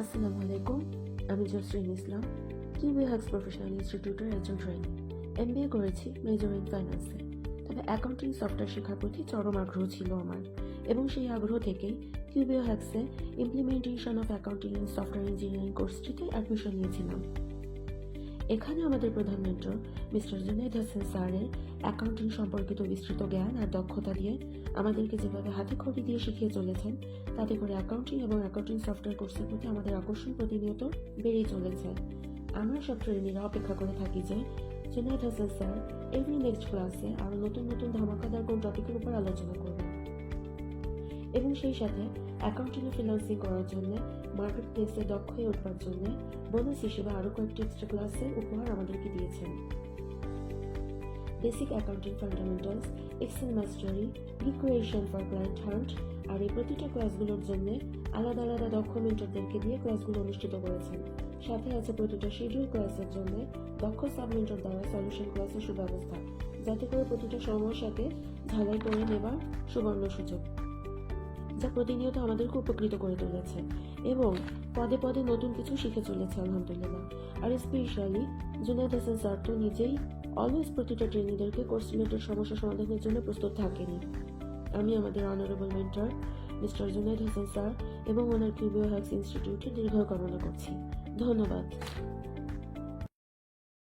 আসসালামু আলাইকুম, আমি জসরিন ইসলাম, কিউবি হাক্স প্রফেশনাল ইনস্টিটিউটের একজন ট্রেনি এম করেছি মেজর ইন ফাইন্যান্সে। তবে অ্যাকাউন্টিং সফটওয়্যার শেখার প্রতি চরম আগ্রহ ছিল আমার এবং সেই আগ্রহ থেকেই QBO হ্যাক্সে implementation of accounting in software engineering কোর্সটিতে admission নিয়েছিলাম। এখানে আমাদের প্রধান মেন্টর মিস্টার জুনাইদ হাসান স্যারের অ্যাকাউন্টিং সম্পর্কিত বিস্তৃত জ্ঞান আর দক্ষতা দিয়ে আমাদেরকে যেভাবে হাতে খড়ি দিয়ে শিখিয়ে চলেছেন, তাতে করে অ্যাকাউন্টিং এবং অ্যাকাউন্টিং সফটওয়্যার কোর্সের প্রতি আমাদের আকর্ষণ প্রতিনিয়ত বেড়েই চলেছে। আমরা সব ট্রেনিরা অপেক্ষা করে থাকি যে Junaid Hasan sir every next ক্লাসে আরও নতুন নতুন ধামাকাদার কোন টপিকের উপর আলোচনা করবেন। এবং সেই সাথে অ্যাকাউন্টিংয়ে ফিনান্সিং করার জন্য মার্কেট প্লেসে দক্ষ হয়ে উঠবার জন্য বোনাস হিসেবে আরও কয়েকটি এক্সট্রা ক্লাসের উপহার আমাদেরকে দিয়েছেন। Basic accounting fundamentals Excel mastery recreation for client hunt আর এই প্রতিটা ক্লাসগুলোর জন্য আলাদা আলাদা দক্ষ মেন্টরদেরকে দিয়ে ক্লাসগুলো অনুষ্ঠিত করেছেন। সাথে আছে প্রতিটা শিডিউল ক্লাসের জন্য দক্ষ সাবমেন্টর দ্বারা সলিউশন ক্লাসের সুব্যবস্থা, যাতে করে প্রতিটা সময়ের সাথে ঝালাই করে নেবার সুবর্ণ সুযোগ। যা প্রতিনিয়ত আমাদেরকে উপকৃত করে তুলেছে এবং পদে পদে নতুন কিছু শিখে চলেছে, আলহামদুলিল্লাহ। আর স্পেশালি জুনাইদ হাসান স্যার তো নিজেই অলওয়েজ প্রতিটা ট্রেনিংদেরকে কোর্স রিলেটেড সমস্যা সমাধানের জন্য প্রস্তুত থাকেনি। আমি আমাদের honourable mentor mister Junaid Hasan sir এবং ওনার কিউবিও হ্যাক্স ইনস্টিটিউটের দীর্ঘ কামনা করছি। ধন্যবাদ।